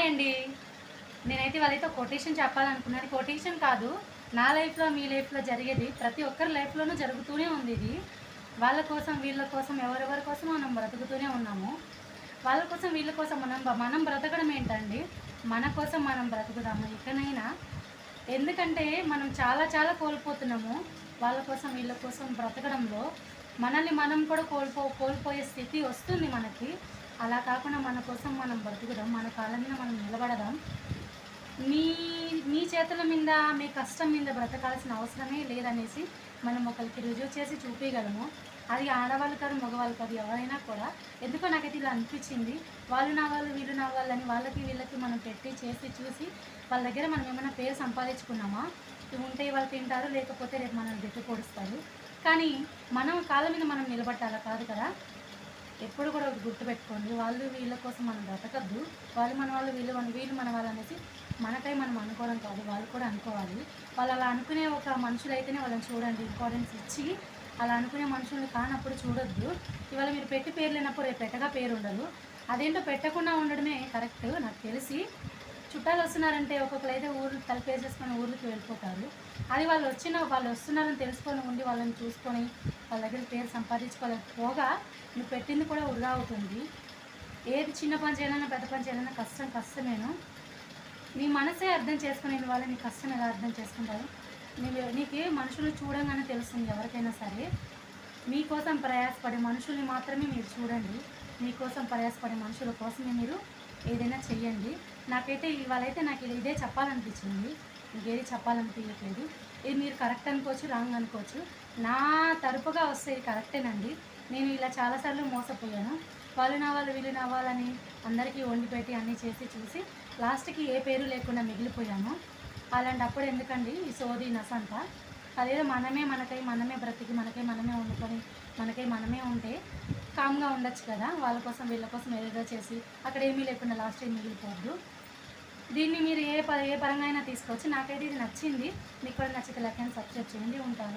Hi అండి. నేనైతే వాళ్ళైతే కొటేషన్ చెప్పాలనుకున్నాను. కొటేషన్ కాదు. నా లైఫ్లో మీ లైఫ్లో జరిగేది ప్రతి ఒక్కరి లైఫ్లోనూ జరుగుతూనే ఉంది ఇది. వాళ్ళ కోసం వీళ్ళ కోసం ఎవరెవరి కోసం మనం బ్రతుకుతూనే ఉన్నాము. వాళ్ళ కోసం వీళ్ళ కోసం మనం మనం బ్రతకడం ఏంటండి? మన కోసం మనం బ్రతుకుదాము ఇకనైనా. ఎందుకంటే మనం చాలా చాలా కోల్పోతున్నాము వాళ్ళ కోసం వీళ్ళ కోసం బ్రతకడంలో. మనల్ని మనం కూడా కోల్పో కోల్పోయే స్థితి వస్తుంది మనకి. అలా కాకుండా మన కోసం మనం బతుకుదాం మన కాళ్ళ మీద మనం నిలబడదాం. మీ మీ చేతుల మీద మీ కష్టం మీద బ్రతకాల్సిన అవసరమే లేదనేసి మనం ఒకరికి రుజువు చేసి చూపించగలము అది ఆడవాళ్ళు కాదు మగవాళ్ళు కాదు ఎవరైనా కూడా. ఎందుకో నాకైతే ఇలా అనిపించింది. వాళ్ళు నా వాళ్ళు వీళ్ళు నా వాళ్ళు అని వాళ్ళకి వీళ్ళకి మనం పెట్టి చేసి చూసి వాళ్ళ దగ్గర మనం ఏమైనా పేరు సంపాదించుకున్నామా? ఇవి ఉంటే వాళ్ళు తింటారు లేకపోతే రేపు మనల్ని గట్టి కొడుస్తారు కానీ మనం కాళ్ళ మీద మనం నిలబట్టాలా? కాదు కదా. ఎప్పుడు కూడా ఒకటి గుర్తుపెట్టుకోండి. వాళ్ళు వీళ్ళ కోసం మనం బ్రతకద్దు. వాళ్ళు మన వాళ్ళు వీళ్ళు వీళ్ళు మన వాళ్ళు అనేసి మనకై మనం అనుకోవడం కాదు. వాళ్ళు కూడా అనుకోవాలి. వాళ్ళు అలా అనుకునే ఒక మనుషులు అయితేనే వాళ్ళని చూడండి. ఇంపార్టెన్స్ ఇచ్చి అలా అనుకునే మనుషుల్ని కానప్పుడు చూడొద్దు. ఇవాళ మీరు పెట్టి పేరు లేనప్పుడు రేపు పెట్టగా పేరు ఉండదు. అదేంటో పెట్టకుండా ఉండడమే కరెక్ట్ నాకు తెలిసి. చుట్టాలు వస్తున్నారంటే ఒక్కొక్కరు అయితే ఊర్లు తలపేసేసుకొని ఊర్లకి వెళ్ళిపోతారు. అది వాళ్ళు వచ్చిన వాళ్ళు వస్తున్నారని తెలుసుకొని ఉండి వాళ్ళని చూసుకొని వాళ్ళ దగ్గర పేరు సంపాదించుకోవాలని పోగా నువ్వు పెట్టింది కూడా వృధా అవుతుంది ఏది చిన్న పని చేయాలన్నా పెద్ద పని చేయాలన్నా కష్టం కష్టమేను. నీ మనసే అర్థం చేసుకునే వాళ్ళు నీ కష్టం ఎలా అర్థం చేసుకుంటారు నీవు నీకు మనుషులు చూడంగానే తెలుస్తుంది ఎవరికైనా సరే. మీకోసం ప్రయాసపడే మనుషుల్ని మాత్రమే మీరు చూడండి. మీకోసం ప్రయాసపడే మనుషుల కోసమే మీరు ఏదైనా చెయ్యండి. నాకైతే ఇవాళైతే నాకు ఇది- ఇదే చెప్పాలనిపించింది. ఇంకేది చెప్పాలనిపించట్లేదు. ఇది మీరు కరెక్ట్ అనుకోవచ్చు రాంగ్ అనుకోవచ్చు. నా తరపుగా వస్తే ఇది కరెక్టేనండి నేను ఇలా చాలాసార్లు మోసపోయాను. వాళ్ళు నావాళ్ళు వీళ్ళు నావాలని అందరికీ వండి పెట్టి అన్నీ చేసి చూసి లాస్ట్కి ఏ పేరు లేకుండా మిగిలిపోయాను అలాంటప్పుడు ఎందుకండి ఈ సోది నసంత అదేదో మనమే మనకై మనమే బ్రతికి మనకై మనమే వండుకొని మనకై మనమే ఉంటే కామ్గా ఉండొచ్చు కదా. వాళ్ళ కోసం వీళ్ళ కోసం ఏదేదో చేసి అక్కడ ఏమీ లేకుండా లాస్ట్ ఏం మిగిలిపోద్దు దీన్ని మీరు ఏ ప ఏ పరంగా అయినా తీసుకోవచ్చు. నాకైతే ఇది నచ్చింది. మీకు కూడా నచ్చితే లెక్కని సబ్స్క్రైబ్ చేయండి. ఉంటాను.